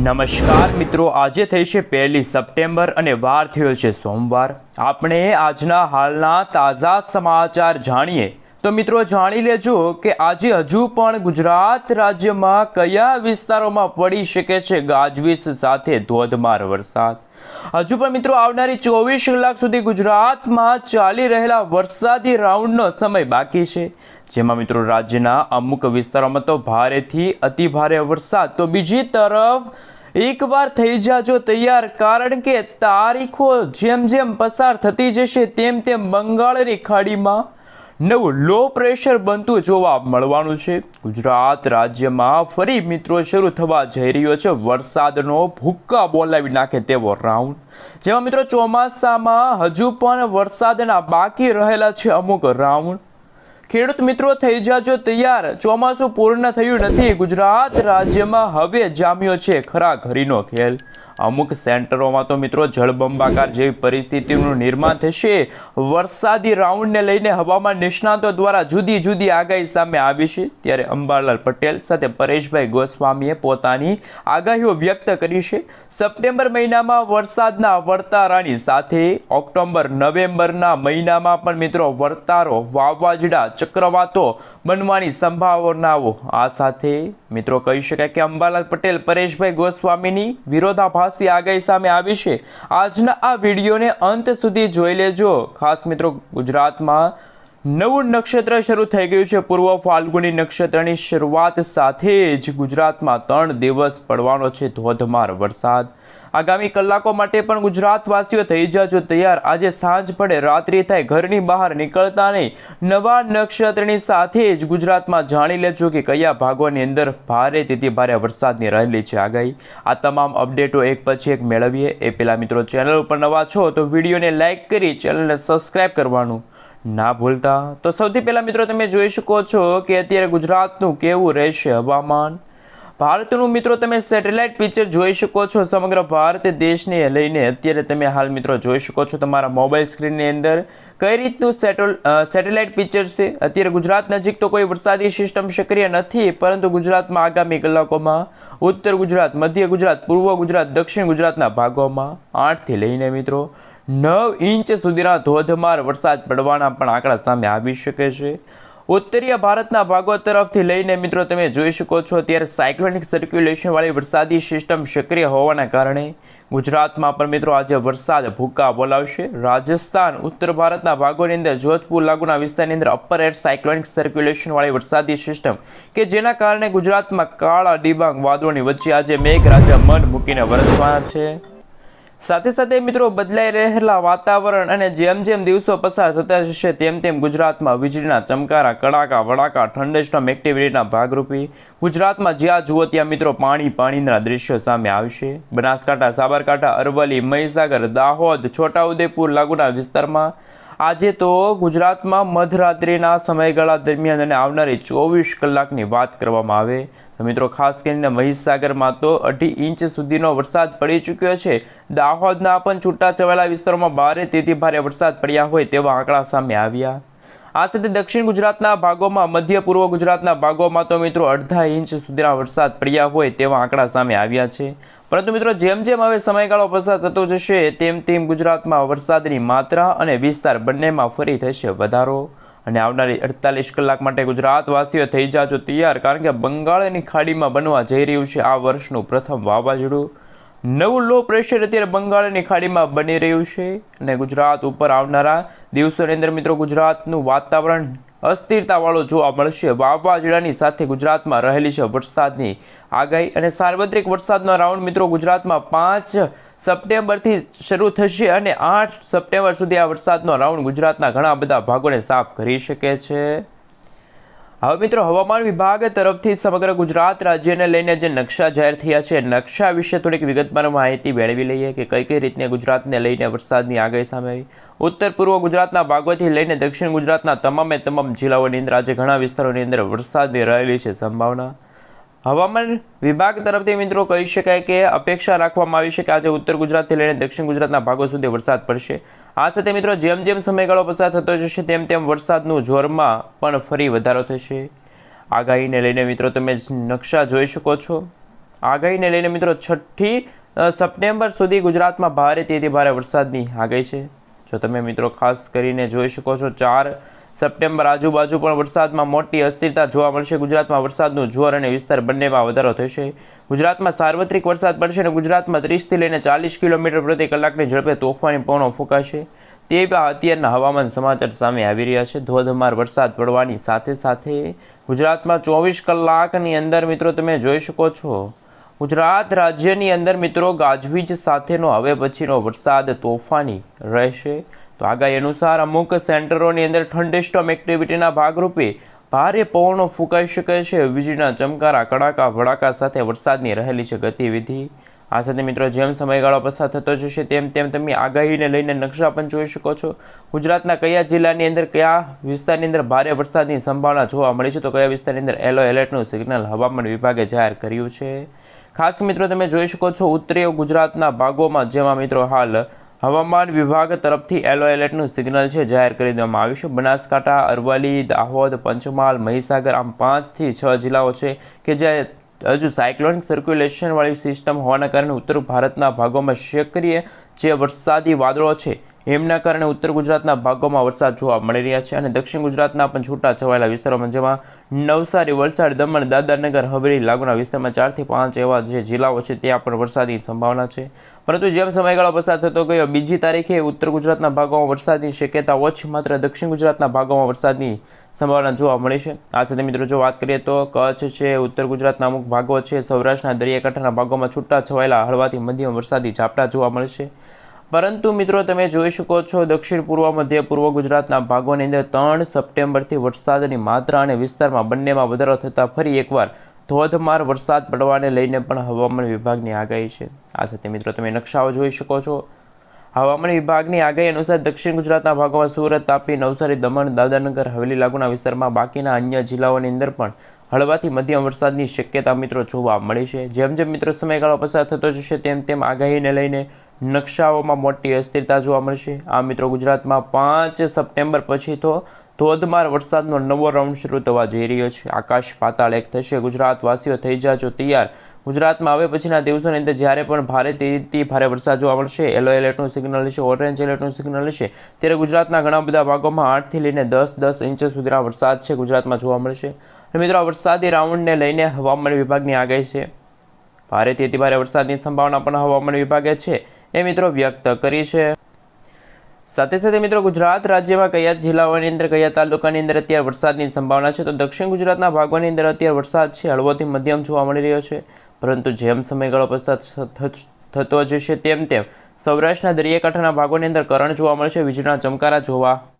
નમસ્કાર મિત્રો, આજે થઈ છે પહેલી સપ્ટેમ્બર અને વાર થયો છે સોમવાર. આપણે આજના હાલના તાજા સમાચાર જાણીએ. તો મિત્રો જાણી લેજો કે આજે હજુ પણ ગુજરાત રાજ્યમાં કયા વિસ્તારોમાં પડી શકે છે ગાજવીજ સાથે ધોધમાર વરસાદ? હજુ પણ મિત્રો આવનારી ચોવીસ કલાક સુધી ગુજરાતમાં ચાલી રહેલા વરસાદી રાઉન્ડનો સમય બાકી છે. જેમાં મિત્રો રાજ્યના અમુક વિસ્તારોમાં તો ભારેથી અતિ ભારે વરસાદ. તો બીજી તરફ એકવાર થઈ જાજો તૈયાર, કારણ કે તારીખો જેમ જેમ પસાર થતી જશે તેમ તેમ બંગાળની ખાડીમાં નવું લો પ્રેશર બનતું જોવા મળવાનું છે. ગુજરાત રાજ્યમાં ફરી મિત્રો શરૂ થવા જઈ રહ્યો છે. વરસાદનો ભૂક્કા બોલાવી નાખે તેવો રાઉન્ડ જેમાં મિત્રો ચોમાસામાં હજુ પણ વરસાદના બાકી રહેલા છે અમુક રાઉન્ડ ખેડૂત મિત્રો, થઈ જાજો તૈયાર. ચોમાસું પૂર્ણ થયું નથી. ગુજરાત રાજ્યમાં હવે જામ્યો છે ખરા ઘરીનો ખેલ. અમુક સેન્ટરોમાં તો મિત્રો જળબંબાકાર જેવી પરિસ્થિતિનું નિર્માણ થશે. વરસાદી રાઉન્ડને લઈને હવામાન નિષ્ણાતો દ્વારા જુદી જુદી આગાહી સામે આવી છે. ત્યારે અંબાલાલ પટેલ સાથે પરેશભાઈ ગોસ્વામીએ પોતાની આગાહીઓ વ્યક્ત કરી છે. સપ્ટેમ્બર મહિનામાં વરસાદના વર્તારાની સાથે ઓક્ટોબર, નવેમ્બરના મહિનામાં પણ મિત્રો વર્તારો વાવાઝોડા ચક્રવાતો બનવાની સંભાવનાઓ આ સાથે મિત્રો કહી શકાય કે અંબાલાલ પટેલ, પરેશભાઈ ગોસ્વામીની વિરોધાભાસી આગાહી સામે આવી છે. આજના આ વિડીયોને અંત સુધી જોઈ લેજો. ખાસ મિત્રો ગુજરાતમાં નવું નક્ષત્ર શરૂ થઈ ગયું છે. પૂર્વ ફાલ્ગુની નક્ષત્રની શરૂઆત સાથે જ ગુજરાતમાં ત્રણ દિવસ પડવાનો છે ધોધમાર વરસાદ. આગામી કલાકો માટે પણ ગુજરાતવાસીઓ થઈ જાજો તૈયાર. આજે સાંજ પડે રાત્રિ થાય, ઘરની બહાર નીકળતા નહીં. નવા નક્ષત્રની સાથે જ ગુજરાતમાં જાણી લેજો કે કયા ભાગોની અંદર ભારે તેથી ભારે વરસાદની રહેલી છે આગાહી. આ તમામ અપડેટો એક પછી એક મેળવીએ. એ પહેલાં મિત્રો ચેનલ ઉપર નવા છો તો વિડીયોને લાઇક કરી, ચેનલને સબસ્ક્રાઈબ કરવાનું ના ભૂલતા. તો સૌથી પહેલાં મિત્રો તમે જોઈ શકો છો કે અત્યારે ગુજરાતનું કેવું રહેશે હવામાન. ભારતનું મિત્રો તમે સેટેલાઇટ પિક્ચર જોઈ શકો છો. સમગ્ર ભારત દેશને લઈને અત્યારે તમે હાલ મિત્રો જોઈ શકો છો તમારા મોબાઈલ સ્ક્રીનની અંદર કઈ રીતનું સેટોલ સેટેલાઇટ પિક્ચર છે. અત્યારે ગુજરાત નજીક તો કોઈ વરસાદી સિસ્ટમ સક્રિય નથી, પરંતુ ગુજરાતમાં આગામી કલાકોમાં ઉત્તર ગુજરાત, મધ્ય ગુજરાત, પૂર્વ ગુજરાત, દક્ષિણ ગુજરાતના ભાગોમાં આઠથી લઈને મિત્રો નવ ઇંચ સુધીના ધોધમાર વરસાદ પડવાના પણ આંકડા સામે આવી શકે છે. ઉત્તરીય ભારતના ભાગો તરફથી લઈને મિત્રો તમે જોઈ શકો છો ત્યારે સાયક્લોનિક સર્ક્યુલેશનવાળી વરસાદી સિસ્ટમ સક્રિય હોવાના કારણે ગુજરાતમાં પણ મિત્રો આજે વરસાદ ભૂકા બોલાવશે. રાજસ્થાન, ઉત્તર ભારતના ભાગોની અંદર જોધપુર લાગુના વિસ્તારની અંદર અપર એર સાયક્લોનિક સર્ક્યુલેશનવાળી વરસાદી સિસ્ટમ કે જેના કારણે ગુજરાતમાં કાળા ડિબાંગ વાદળોની વચ્ચે આજે મેઘરાજા મન મૂકીને વરસવાના છે. સાથે સાથે મિત્રો બદલાઈ રહેલા વાતાવરણ અને જેમ જેમ દિવસો પસાર થતા જશે તેમ તેમ ગુજરાતમાં વીજળીના ચમકારા, કડાકા, વડાકા, ઠંડસ્ટોમ એક્ટિવિટીના ભાગરૂપે ગુજરાતમાં જ્યાં જુઓ ત્યાં મિત્રો પાણી પાણીના દ્રશ્યો સામે આવશે. બનાસકાંઠા, સાબરકાંઠા, અરવલ્લી, મહીસાગર, દાહોદ, છોટાઉદેપુર લાગુના વિસ્તારમાં આજે તો ગુજરાતમાં મધરાત્રિના સમયગાળા દરમિયાન અને આવનારી ચોવીસ કલાકની વાત કરવામાં આવે. તો મિત્રો, ખાસ કરીને મહીસાગરમાં તો અઢી ઇંચ સુધીનો વરસાદ પડી ચૂક્યો છે. દાહોદના પણ છૂટાછવાયેલા વિસ્તારોમાં ભારે, તેથી ભારે વરસાદ પડ્યા હોય તેવા આંકડા સામે આવ્યા. આ સાથે દક્ષિણ ગુજરાતના ભાગોમાં, મધ્ય પૂર્વ ગુજરાતના ભાગોમાં તો મિત્રો અડધા ઇંચ સુધીના વરસાદ પડ્યા હોય તેવા આંકડા સામે આવ્યા છે. પરંતુ મિત્રો જેમ જેમ હવે સમયગાળો પસાર થતો જશે, તેમ તેમ ગુજરાતમાં વરસાદની માત્રા અને વિસ્તાર બંનેમાં ફરી થશે વધારો. અને આવનારી અડતાલીસ કલાક માટે ગુજરાતવાસીઓ થઈ જાજો તૈયાર, કારણ કે બંગાળની ખાડીમાં બનવા જઈ રહ્યું છે આ વર્ષનું પ્રથમ વાવાઝોડું. નવું લો પ્રેશર અત્યારે બંગાળની ખાડીમાં બની રહ્યું છે અને ગુજરાત ઉપર આવનારા દિવસોની અંદર મિત્રો ગુજરાતનું વાતાવરણ અસ્થિરતાવાળું જોવા મળશે. વાવાઝોડાની સાથે ગુજરાતમાં રહેલી છે વરસાદની આગાહી અને સાર્વત્રિક વરસાદનો રાઉન્ડ મિત્રો ગુજરાતમાં પાંચ સપ્ટેમ્બરથી શરૂ થશે અને આઠ સપ્ટેમ્બર સુધી આ વરસાદનો રાઉન્ડ ગુજરાતના ઘણા બધા ભાગોને સાફ કરી શકે છે. હવે મિત્રો, હવામાન વિભાગ તરફથી સમગ્ર ગુજરાત રાજ્યને લઈને જે નકશા જાહેર થયા છે, નકશા વિશે થોડીક વિગતવાર માહિતી મેળવી લઈએ કે કઈ કઈ રીતને ગુજરાતને લઈને વરસાદની આગાહી સામે આવી. ઉત્તર પૂર્વ ગુજરાતના ભાગોથી લઈને દક્ષિણ ગુજરાતના તમામે તમામ જિલ્લાઓની અંદર આજે ઘણા વિસ્તારોની અંદર વરસાદની રહેલી છે સંભાવના. હવામાન વિભાગ તરફથી મિત્રો કહી શકાય કે અપેક્ષા રાખવામાં આવી છે કે આજે ઉત્તર ગુજરાતથી લઈને દક્ષિણ ગુજરાતના ભાગો સુધી વરસાદ પડશે. આ સાથે મિત્રો જેમ જેમ સમયગાળો પસાર થતો જશે, તેમ તેમ વરસાદનું જોરમાં પણ ફરી વધારો થશે. આગાહીને લઈને મિત્રો તમે નકશા જોઈ શકો છો. આગાહીને લઈને મિત્રો છઠ્ઠી સપ્ટેમ્બર સુધી ગુજરાતમાં ભારે તેથી ભારે વરસાદની આગાહી છે. જો તમે મિત્રો ખાસ કરીને જોઈ શકો છો, ચાર સપ્ટેમ્બર આજુબાજુ પણ વરસાદમાં મોટી અસ્થિરતા જોવા મળશે. ગુજરાતમાં વરસાદનું જોર અને વિસ્તાર બંનેમાં વધારો થશે. ગુજરાતમાં સાર્વત્રિક વરસાદ પડશે અને ગુજરાતમાં ત્રીસથી લઈને ચાલીસ કિલોમીટર પ્રતિ કલાકની ઝડપે તોફાની પવનો ફૂંકાશે. તેવા અત્યારના હવામાન સમાચાર સામે આવી રહ્યા છે. ધોધમાર વરસાદ પડવાની સાથે સાથે ગુજરાતમાં ચોવીસ કલાકની અંદર મિત્રો તમે જોઈ શકો છો. ગુજરાત રાજ્યની અંદર મિત્રો ગાજવીજ સાથેનો હવે પછીનો વરસાદ તોફાની રહેશે. તો આગાહી અનુસાર અમુક સેન્ટરોની અંદર થંડરસ્ટોમ એક્ટિવિટીના ભાગરૂપે ભારે પવનો ફૂંકાઈ શકે છે. વીજળીના ચમકારા, કડાકા, ભડાકા સાથે વરસાદની રહેલી છે ગતિવિધિ. આ સાથે મિત્રો જેમ સમયગાળો પસાર થતો જશે તેમ તેમ તમે આગાહીને લઈને નકશા પણ જોઈ શકો છો. ગુજરાતના કયા જિલ્લાની અંદર કયા વિસ્તારની અંદર ભારે વરસાદની સંભાવના જોવા મળી છે? તો કયા વિસ્તારની અંદર એલો એલર્ટનું સિગ્નલ હવામાન વિભાગે જાહેર કર્યું છે? ખાસ મિત્રો તમે જોઈ શકો છો ઉત્તરીય ગુજરાતના ભાગોમાં, જેમાં મિત્રો હાલ હવામાન વિભાગ તરફથી એલો એલર્ટનું સિગ્નલ છે જાહેર કરી દેવામાં આવ્યું છે. બનાસકાંઠા, અરવલ્લી, દાહોદ, પંચમહાલ, મહીસાગર આમ પાંચથી છ જિલ્લાઓ છે કે જ્યાં હજુ સાયક્લોનિક સર્ક્યુલેશનવાળી સિસ્ટમ હોવાના કારણે ઉત્તર ભારતના ભાગોમાં સક્રિય જે વરસાદી વાદળો છે એમના કારણે ઉત્તર ગુજરાતના ભાગોમાં વરસાદ જોવા મળી રહ્યા છે અને દક્ષિણ ગુજરાતના પણ છૂટા છવાયેલા વિસ્તારોમાં, જેમાં નવસારી, વલસાડ, દમણ, દાદરનગર, હવેલી લાગુના વિસ્તારમાં ચારથી પાંચ એવા જે જિલ્લાઓ છે, ત્યાં પણ વરસાદની સંભાવના છે. પરંતુ જેમ સમયગાળો પસાર થતો ગયો, બીજી તારીખે ઉત્તર ગુજરાતના ભાગોમાં વરસાદની શક્યતા ઓછી, માત્ર દક્ષિણ ગુજરાતના ભાગોમાં વરસાદની સંભાવના જોવા મળી છે. આ સાથે મિત્રો, જો વાત કરીએ તો કચ્છ છે, ઉત્તર ગુજરાતના અમુક ભાગો છે, સૌરાષ્ટ્રના દરિયાકાંઠાના ભાગોમાં છૂટા છવાયેલા હળવાથી મધ્યમ વરસાદી ઝાપટા જોવા મળશે પરંતુ મિત્રો તમે જોઈ શકો છો દક્ષિણ પૂર્વ, મધ્ય પૂર્વ ગુજરાતના ભાગોની અંદર ત્રણ સપ્ટેમ્બરથી વરસાદની માત્રા અને વિસ્તારમાં બંનેમાં વધારો થતાં ફરી એકવાર ધોધમાર વરસાદ પડવાને લઈને પણ હવામાન વિભાગની આગાહી છે. આ સાથે મિત્રો તમે નકશાઓ જોઈ શકો છો. હવામાન વિભાગની આગાહી અનુસાર દક્ષિણ ગુજરાતના ભાગોમાં સુરત, તાપી, નવસારી, દમણ દાદાનગર હવેલી લાગુના વિસ્તારમાં બાકીના અન્ય જિલ્લાઓની અંદર પણ હળવાથી મધ્યમ વરસાદની શક્યતા મિત્રો જોવા મળી છે. જેમ જેમ મિત્રો સમયગાળો પસાર થતો જશે તેમ તેમ આગાહીને લઈને નકશાઓમાં મોટી અસ્થિરતા જોવા મળશે. આ મિત્રો, ગુજરાતમાં પાંચ સપ્ટેમ્બર પછી તો ધોધમાર વરસાદનો નવો રાઉન્ડ શરૂ થવા જઈ રહ્યો છે. આકાશ પાતાળ એક થશે. ગુજરાતવાસીઓ થઈ જાજો તૈયાર. ગુજરાતમાં હવે પછીના દિવસોની અંદર જ્યારે પણ ભારે તેજી ભારે વરસાદ જોવા મળશે યલો એલર્ટનું સિગ્નલ હશે ઓરેન્જ એલર્ટનું સિગ્નલ હશે ત્યારે ગુજરાતના ઘણા બધા ભાગોમાં આઠથી લઈને દસ દસ ઇંચ સુધીના વરસાદ છે ગુજરાતમાં જોવા મળશે. અને મિત્રો, આ વરસાદી રાઉન્ડને લઈને હવામાન વિભાગની આગાહી છે. ભારેથી અતિ ભારે વરસાદની સંભાવના પણ હવામાન વિભાગે છે. એ મિત્રો વ્યક્ત કરી છે. સાથે સાથે મિત્રો ગુજરાત રાજ્યમાં કયા જિલ્લાઓની અંદર, કયા તાલુકાની અંદર અત્યારે વરસાદની સંભાવના છે? તો દક્ષિણ ગુજરાતના ભાગોની અંદર અત્યારે વરસાદ છે, હળવોથી મધ્યમ જોવા મળી રહ્યો છે. પરંતુ જેમ સમયગાળો પસાર થતો જશે, તેમ તેમ સૌરાષ્ટ્રના દરિયાકાંઠાના ભાગોની અંદર કરણ જોવા મળશે વીજળીના ચમકારા જોવા